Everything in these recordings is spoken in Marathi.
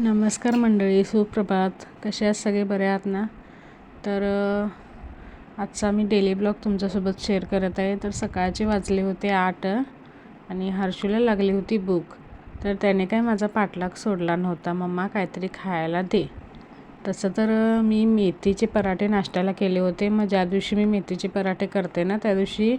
नमस्कार मंडळी सुप्रभात. कसे आहात सगळे? बरे आहात ना? तर आजचा मी डेली ब्लॉग तुमच्यासोबत शेअर करत आहे. तर सकाळचे वाजले होते आठ आणि हर्षूला लागली होती भूक. तर त्याने काय माझा पाठलाग सोडला नव्हता. मम्मा काहीतरी खायला दे. तसं तर मी मेथीचे पराठे नाश्त्याला केले होते. मग ज्या दिवशी मी मेथीचे पराठे करते ना त्या दिवशी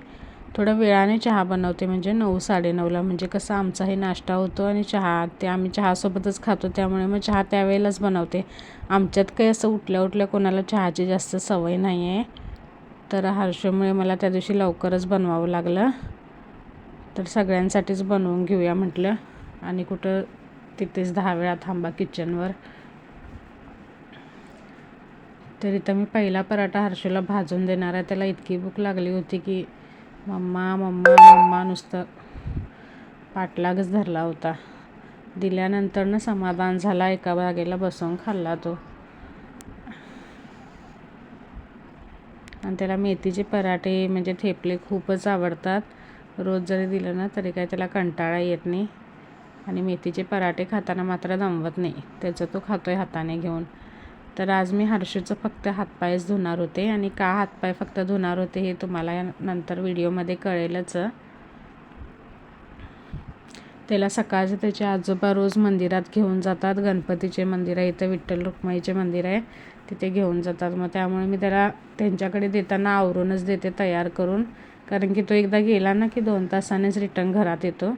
थोडं वेळाने चहा बनवते म्हणजे नऊ साडेनऊला. म्हणजे कसं आमचाही नाश्ता होतो आणि चहा ते आम्ही चहासोबतच खातो. त्यामुळे मग चहा त्यावेळेलाच बनवते. आमच्यात काही असं उठल्या उठल्या कोणाला चहाची जास्त सवय नाही आहे तर हर्षमुळे मला त्या दिवशी लवकरच बनवावं लागलं. तर सगळ्यांसाठीच बनवून घेऊया म्हटलं. आणि कुठं तिथेच दहा वेळा थांबा किचनवर. तर इथं मी पहिला पराठा हर्षूला भाजून देणार आहे. त्याला इतकी भूक लागली होती की मम्मा मम्मा मम्मा नुसतं पाठलागच धरला होता. दिल्यानंतर समाधान झाला एका बागेला बसून खाल्ला तो. आणि त्याला मेथीचे पराठे म्हणजे थेपले खूपच आवडतात. रोज जरी दिलं ना तरी काय त्याला कंटाळा येत नाही. आणि मेथीचे पराठे खाताना मात्र दमवत नाही. त्याचं तो खातो आहे हाताने घेऊन. तर आज मी हर्षूचं फक्त हातपायच धुणार होते आणि का हातपाय फक्त धुणार होते हे तुम्हाला नंतर व्हिडिओमध्ये कळेलच. त्याला सकाळचे त्याचे आजोबा रोज मंदिरात घेऊन जातात. गणपतीचे मंदिर आहे इथं विठ्ठल रुक्माईचे मंदिर आहे तिथे घेऊन जातात. मग त्यामुळे मी त्याला त्यांच्याकडे देताना आवरूनच देते तयार करून. कारण की तो एकदा गेला ना की दोन तासानेच रिटर्न घरात येतो.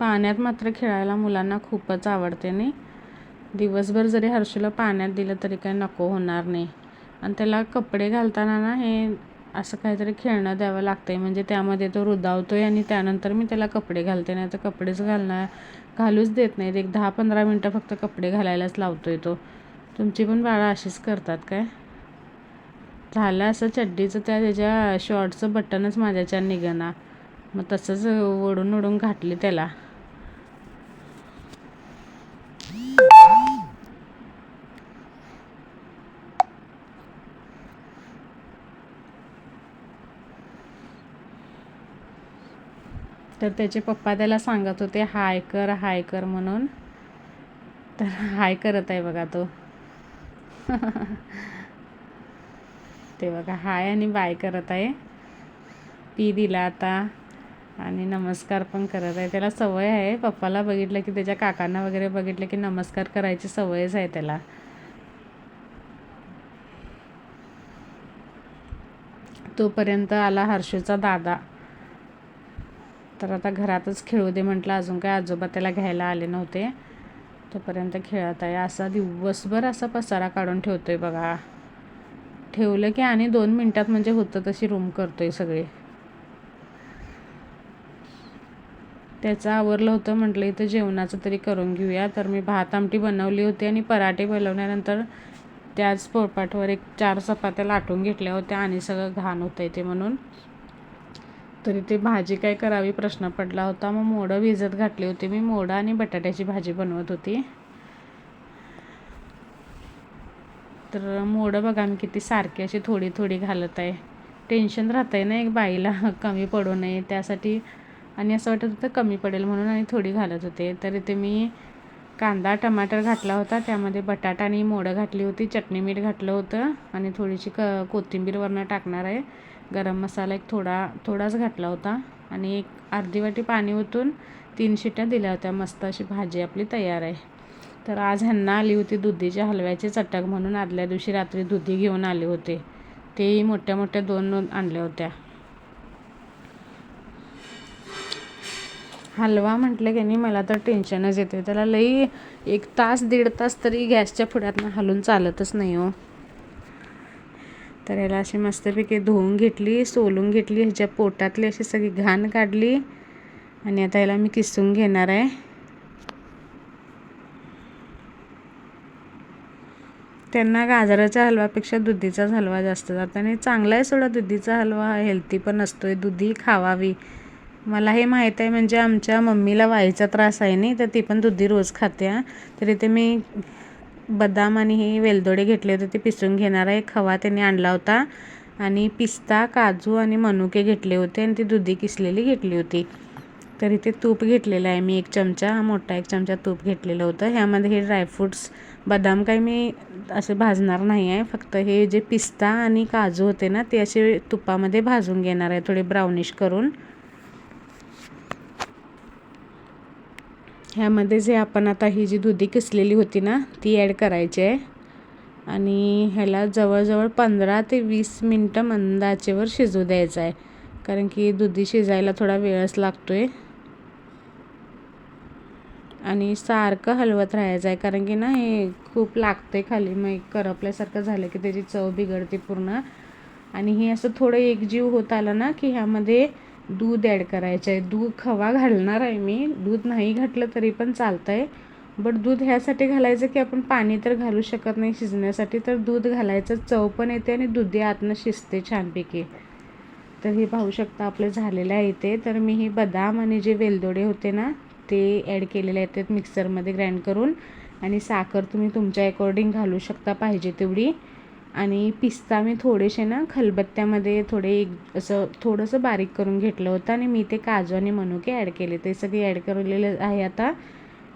पाण्यात मात्र खेळायला मुलांना खूपच आवडते नाही. दिवसभर जरी हर्षूला पाण्यात दिलं तरी काही नको होणार नाही. आणि त्याला कपडे घालताना ना हे असं काहीतरी खेळणं द्यावं लागतं आहे म्हणजे त्यामध्ये तो रुदावतो आहे आणि त्यानंतर मी त्याला कपडे घालते नाही तर कपडेच घालणार घालूच देत नाहीत एक दहा पंधरा मिनटं फक्त कपडे घालायलाच लावतो आहे तो. तुमची पण बाळा अशीच करतात काय? झालं असं चड्डीचं त्या त्याच्या शॉर्टचं बटनच माझ्याच्या निघणार मग तसंच ओढून ओढून घातली त्याला. तर त्याचे पप्पा त्याला सांगत होते हाय कर हाय कर म्हणून. तर हाय करत आहे बघा तो. ते बघा हाय आणि बाय करत आहे. पी दिला आता. आणि नमस्कार पण करत आहे. त्याला सवय आहे. पप्पाला बघितलं की त्याच्या काकांना वगैरे बघितलं की नमस्कार करायची सवयच आहे त्याला. तोपर्यंत आला हर्षूचा दादा. तर आता घरातच खेळू दे म्हटलं. अजून काय आजोबा त्याला घ्यायला आले नव्हते. तोपर्यंत खेळत आहे. असा दिवसभर असा पसारा काढून ठेवतो आहे बघा. ठेवलं की आणि दोन मिनटात म्हणजे होतं तशी रूम करतो आहे सगळे. त्याचं आवरलं होतं म्हटलं इथं जेवणाचं तरी करून घेऊया. तर मी भात आमटी बनवली होती आणि पराठे बनवल्यानंतर त्याच पोळपाटवर एक चार चपात्या लाटून घेतल्या होत्या आणि सगळं घाण होतं ते म्हणून. तरी ते भाजी काय करावी प्रश्न पडला होता. मग मोडं भिजत घातली होती मी मोडं आणि बटाट्याची भाजी बनवत होती. तर मोडं बघा मी किती सारखी अशी थोडी थोडी घालत आहे. टेन्शन राहतं आहे ना एक बाईला कमी पडू नये. त्यासाठी आणि असं वाटत होतं कमी पडेल म्हणून आणि थोडी घालत होते. तर इथे मी कांदा टमाटर घातला होता. त्यामध्ये बटाटा आणि मोडं घातली होती. चटणी मीठ घातलं होतं. आणि थोडीशी क कोथिंबीरवरनं टाकणार आहे. गरम मसाला एक थोडा थोडाच घातला होता. आणि एक अर्धी वाटी पाणी ओतून तीन शिट्या दिल्या होत्या. मस्त अशी भाजी आपली तयार आहे. तर आज ह्यांना आली होती दुधीच्या हलव्याची चटक म्हणून. आदल्या दिवशी रात्री दुधी घेऊन आले होते. तेही मोठ्या मोठ्या दोन आणल्या होत्या. हलवा म्हटलं की नाही मला तर टेन्शनच येते त्याला लई एक तास दीड तास तरी गॅसच्या पुढ्यातनं हलून चालतच नाही हो. तर याला अशी मस्तपैकी धुवून घेतली सोलून घेतली ह्याच्या पोटातली अशी सगळी घाण काढली. आणि आता याला मी किसून घेणार आहे. त्यांना गाजराच्या हलवापेक्षा दुधीचाच हलवा जास्त जातो. आणि चांगला आहे सोडा दुधीचा हलवा हेल्थी पण असतोय. दुधी खावावी. मला हे माहीत आहे म्हणजे आमच्या मम्मीला वाईचा त्रास आहे नाही तर ती पण दुधी रोज खाते तर इथे मी बदाम आणि हे वेलदोडे घेतले होते ते पिसून घेणार आहे. खवा त्यांनी आणला होता. आणि पिस्ता काजू आणि मनुके घेतले होते आणि ती दुधी किसलेली घेतली होती. तर इथे तूप घेतलेलं आहे मी एक चमचा हा मोठा एक चमचा तूप घेतलेलं होतं. ह्यामध्ये हे ड्रायफ्रूट्स बदाम काही मी असे भाजणार नाही आहे. फक्त हे जे पिस्ता आणि काजू होते ना ते असे तुपामध्ये भाजून घेणार आहे थोडे ब्राउनिश करून. ह्यामध्ये जे आपण आता ही जी दुधी किसलेली होती ना ती ॲड करायची आहे. आणि ह्याला जवळजवळ पंधरा ते वीस मिनटं मंद आचेवर शिजू द्यायचं आहे. कारण की दुधी शिजायला थोडा वेळच लागतो आहे आणि सारखं हलवत राहायचं आहे. कारण की ना हे खूप लागते खाली. मग करपल्यासारखं झालं की त्याची चव बिघडते पूर्ण. आणि हे असं थोडं एकजीव होत आलं ना की ह्यामध्ये दूध ॲड करायचं आहे दूध खवा घालणार आहे मी. दूध नाही घातलं तरी पण चालतं आहे बट दूध ह्यासाठी घालायचं की आपण पाणी तर घालू शकत नाही शिजण्यासाठी. तर दूध घालायचं चव पण येते आणि दुधी आतनं शिजते छानपैकी. तर हे पाहू शकता आपलं झालेलं आहे इथे तर मी हे बदाम आणि जे वेलदोडे होते ना ते ॲड केलेले आहेत मिक्सरमध्ये ग्राइंड करून. आणि साखर तुम्ही तुमच्या अकॉर्डिंग घालू शकता पाहिजे तेवढी. आणि पिस्ता मी थोडेसे ना खलबत्त्यामध्ये थोडे एक असं थोडंसं बारीक करून घेतलं होतं आणि मी ते काजू आणि मनुके ॲड केले. ते सगळे ॲड केलेले आहे आता.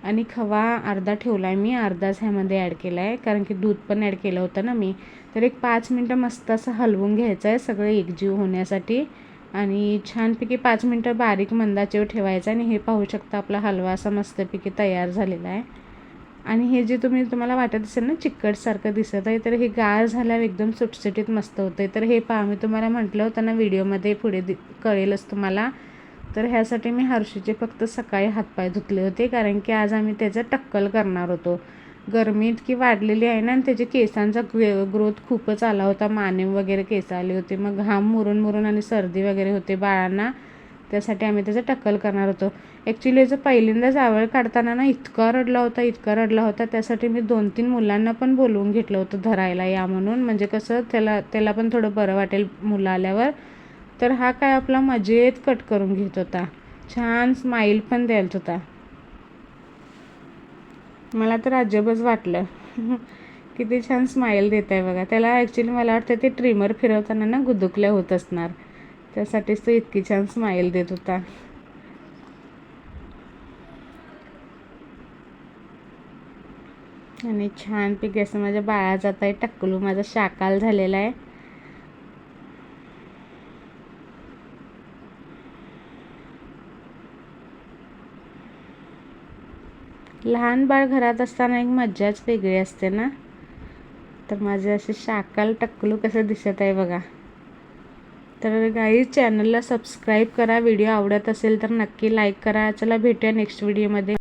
आणि खवा अर्धा ठेवला आहे मी अर्धाच ह्यामध्ये ॲड केला आहे कारण की दूध पण ॲड केलं होतं ना मी. तर एक पाच मिनटं मस्त असं हलवून घ्यायचं आहे सगळं एकजीव होण्यासाठी. आणि छानपैकी पाच मिनटं बारीक मंदाचे ठेवायचं आणि हे पाहू शकता आपला हलवा असा मस्तपैकी तयार झालेला आहे. आणि हे जे तुम्ही तुम्हाला वाटत असेल ना चिकटसारखं दिसत आहे तर हे गार झाल्यावर एकदम सुटसुटीत मस्त होतं आहे तर हे पहा मी तुम्हाला म्हटलं होतं ना व्हिडिओमध्ये पुढे दि कळेलच तुम्हाला. तर ह्यासाठी मी हर्षीचे फक्त सकाळी हातपाय धुतले होते कारण की आज आम्ही त्याचं टक्कल करणार होतो. गरमी इतकी वाढलेली आहे ना आणि त्याच्या केसांचा ग्रोथ खूपच आला होता. माने वगैरे केस आले होते. मग घाम मुरून मुरून आणि सर्दी वगैरे होते बाळांना. त्यासाठी आम्ही त्याचं टक्कल करणार होतो. ॲक्च्युली याचं पहिल्यांदाच आवळ काढताना ना इतका रडला होता इतका रडला होता त्यासाठी मी दोन तीन मुलांना पण बोलवून घेतलं होतं धरायला या म्हणून. म्हणजे कसं त्याला त्याला पण थोडं बरं वाटेल मुलं आल्यावर. तर हा काय आपला मजेत कट करून घेत होता. छान स्माईल पण द्यायला होता. मला तर अजबच वाटलं. किती छान स्माईल देत आहे बघा. त्याला ॲक्च्युली मला वाटतं ते ट्रिमर फिरवताना ना गुदुकल्या होत असणार. त्यासाठीच तो इतकी छान स्माईल देत होता. आणि छानपैकी असं माझ्या बाळाचा आता टक्कलू माझा शाकाल झालेला आहे. लहान बाळ घरात असताना एक मज्जाच वेगळी असते ना? तर माझे असे शाकाल टक्कलू कसं दिसत आहे बघा. तर गाई चॅनलला सबस्क्राईब करा. व्हिडिओ आवडत असेल तर नक्की लाईक करा. चला भेटूया नेक्स्ट व्हिडिओमध्ये